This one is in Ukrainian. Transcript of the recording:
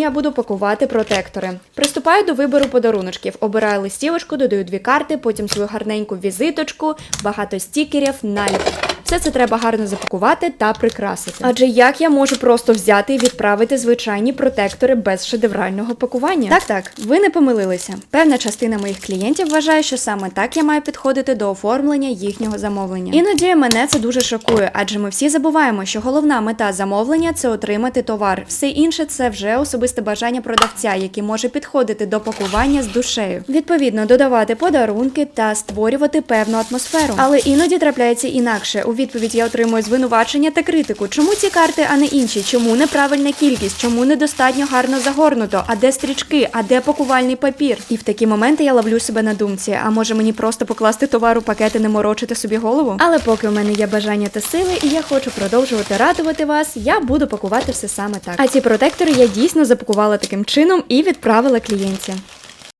я буду пакувати протектори. Приступаю до вибору подаруночків. Обираю листівочку, додаю дві карти, потім свою гарненьку візиточку, багато стікерів, наліп. Все це треба гарно запакувати та прикрасити. Адже як я можу просто взяти і відправити звичайні протектори без шедеврального пакування? Так, так, ви не помилилися. Певна частина моїх клієнтів вважає, що саме так я маю підходити до оформлення їхнього замовлення. Іноді мене це дуже шокує, адже ми всі забуваємо, що головна мета замовлення це отримати товар. Все інше це вже особисте бажання продавця, який може підходити до пакування з душею. Відповідно, додавати подарунки та створювати певну атмосферу. Але іноді трапляється інакше. У відповідь я отримую звинувачення та критику. Чому ці карти, а не інші? Чому неправильна кількість? Чому недостатньо гарно загорнуто? А де стрічки? А де пакувальний папір? І в такі моменти я ловлю себе на думці. А може мені просто покласти товар у пакет не морочити собі голову? Але поки у мене є бажання та сили, і я хочу продовжувати радувати вас, я буду пакувати все саме так. А ці протектори я дійсно запакувала таким чином і відправила клієнтці.